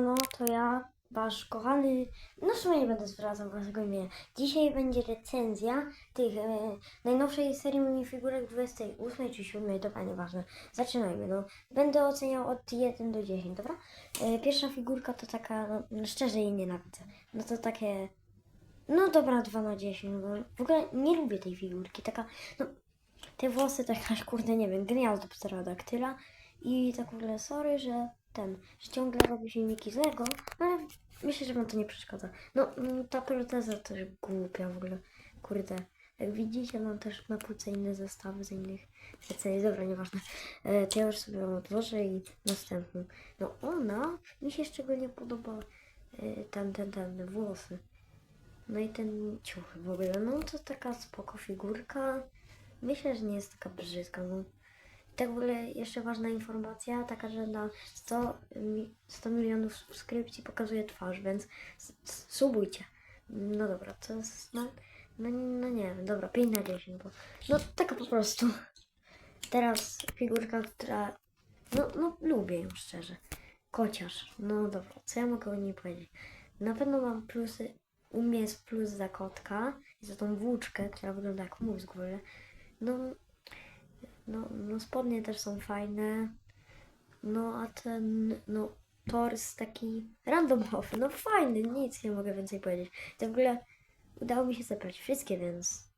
No to ja, wasz kochany, no w sumie nie będę zwracał waszego imienia. Dzisiaj będzie recenzja tych e, najnowszej serii minifigurek 28 czy 7, dobra, nieważne. Zaczynajmy, no. Będę oceniał od 1 do 10, dobra? E, pierwsza figurka to taka, no, no szczerze jej nienawidzę. No to takie, no dobra, 2 na 10, bo w ogóle nie lubię tej figurki, taka, no, te włosy to jakaś, kurde, nie wiem, gniazdo pterodaktyla i tak w ogóle sorry, że ten, że ciągle robi filmiki z Lego, ale myślę, że wam to nie przeszkadza. No, mm, ta proteza też głupia w ogóle, kurde. Jak widzicie, mam też na półce inne zestawy z innych recenzji, dobra, nieważne. E, to ja już sobie ją odłożę i następną. No ona, mi się szczególnie podoba e, ten, ten, ten, włosy. No i ten ciuch w ogóle, no to taka spoko figurka. Myślę, że nie jest taka brzydka, no. Tak w ogóle jeszcze ważna informacja, taka, że na 100, mi- 100 milionów subskrypcji pokazuje twarz, więc subujcie. No dobra, to jest, no, no, no nie wiem, dobra, 5 na 10, bo no taka po prostu. Teraz figurka, która, no, no lubię ją szczerze. Kociarz, no dobra, co ja mogę o niej powiedzieć? Na pewno mam plusy, u mnie jest plus za kotka i za tą włóczkę, która wygląda jak mózg w ogóle. No, no, no spodnie też są fajne. No a ten, no tors taki randomowy, no fajny, nic nie mogę więcej powiedzieć. To w ogóle udało mi się zebrać wszystkie, więc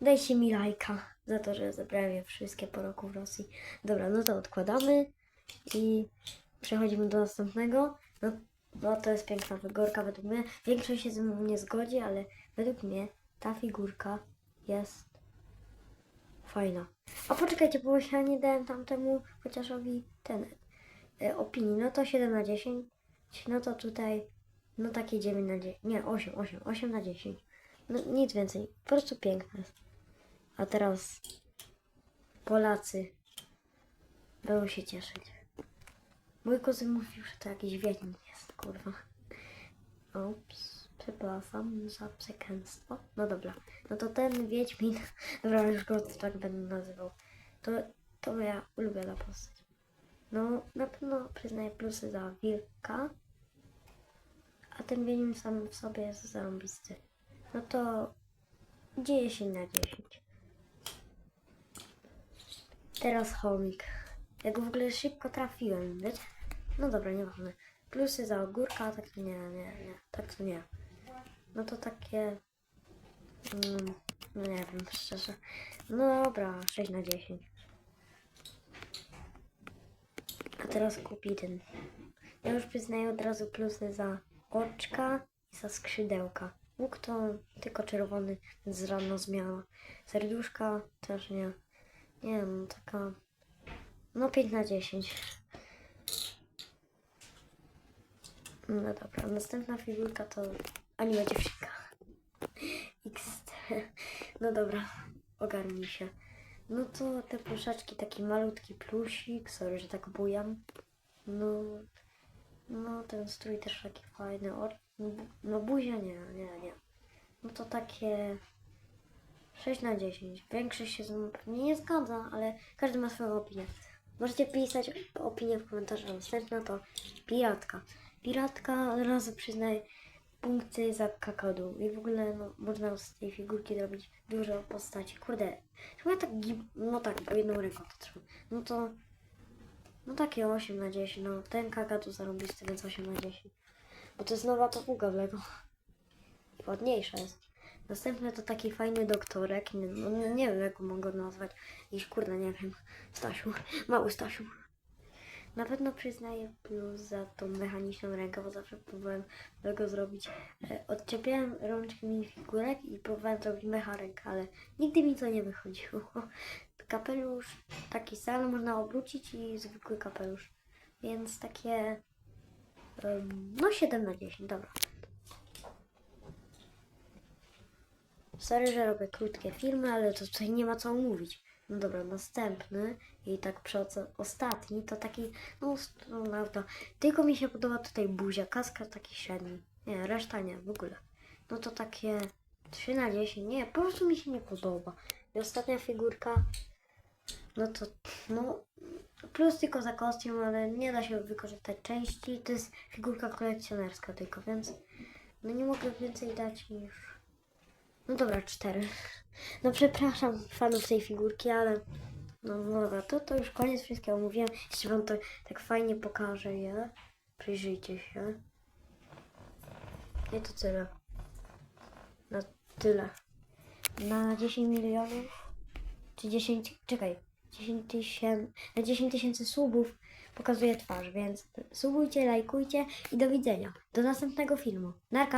dajcie mi lajka za to, że zebrałem je wszystkie po roku w Rosji. Dobra, no to odkładamy i przechodzimy do następnego. No, no to jest piękna figurka według mnie. Większość się ze mną nie zgodzi, ale według mnie ta figurka jest fajna. A poczekajcie, bo ja nie dałem tamtemu chociażowi ten e, opinii. No to 7 na 10. No to tutaj, no takie 9 na 10. Nie, 8, 8, 8 na 10. No nic więcej. Po prostu piękne. A teraz Polacy będą się cieszyć. Mój kuzyn mówił, że to jakiś wiedźmin jest, kurwa. Ups, przepraszam za przekleństwo. No dobra, no to ten wiedźmin, dobra, już go tak będę nazywał. To, to moja ulubiona postać. No, na pewno przyznaję plusy za wilka, a ten wiedźmin sam w sobie jest zarąbisty. No to 10 na 10. Teraz chomik. Ja go w ogóle szybko trafiłem, wiecie? No dobra, nieważne. Plusy za ogórka, tak to nie, nie, nie. Tak to nie. No to takie... Mm, no nie wiem, szczerze. No dobra, 6 na 10. Teraz Kupidyn. Ja już przyznaję od razu plusy za oczka i za skrzydełka. Łuk to tylko czerwony, więc żadna zmiana. Serduszka też nie. Nie wiem, taka... No 5 na 10. No dobra, następna figurka to anime dziewczynka. XT. No dobra, ogarnij się. No to te pluszaczki, taki malutki plusik, sorry, że tak bujam. No, no ten strój też taki fajny. O, no, no buzia nie, nie, nie. No to takie 6 na 10. Większość się mną pewnie nie zgadza, ale każdy ma swoją opinię. Możecie pisać opinię w komentarzu. Następna to piratka. Piratka od razu przyznaję punkty za kakadu. I w ogóle no, można z tej figurki zrobić dużo postaci. Kurde, chyba tak, no tak, bo jedną ręką to trzeba. No to, no takie 8 na 10. No ten kakadu zarąbisty, więc 8 na 10. Bo to jest nowa papuga w Lego. I ładniejsza jest. Następny to taki fajny doktorek. No, nie, wiem, jak go mogę nazwać. Iż kurde, nie wiem. Stasiu. Mały Stasiu. Na pewno przyznaję plus za tą mechaniczną rękę, bo zawsze próbowałem tego zrobić. E, Odczepiałem rączki minifigurek i próbowałem zrobić mecha rękę, ale nigdy mi to nie wychodziło. Kapelusz taki sam można obrócić i zwykły kapelusz. Więc takie no 7 na 10, dobra. Sorry, że robię krótkie filmy, ale to tutaj nie ma co mówić. No dobra, następny i tak ostatni to taki, no astronauta. Tylko mi się podoba tutaj buzia, kaska taki średni. Nie, reszta nie, w ogóle. No to takie 3 na 10, nie, po prostu mi się nie podoba. I ostatnia figurka, No to, no, plus tylko za kostium, ale nie da się wykorzystać części. To jest figurka kolekcjonerska tylko, więc no nie mogę więcej dać niż... No dobra, cztery. No przepraszam fanów tej figurki, ale no, no dobra, to, to już koniec wszystkiego mówiłem. Jeszcze wam to tak fajnie pokażę je. Przyjrzyjcie się. Nie to tyle. Na tyle. Na 10 milionów czy 10, czekaj, 10 tysięcy, na 10 tysięcy subów pokazuje twarz, więc subujcie, lajkujcie i do widzenia. Do następnego filmu. Narka!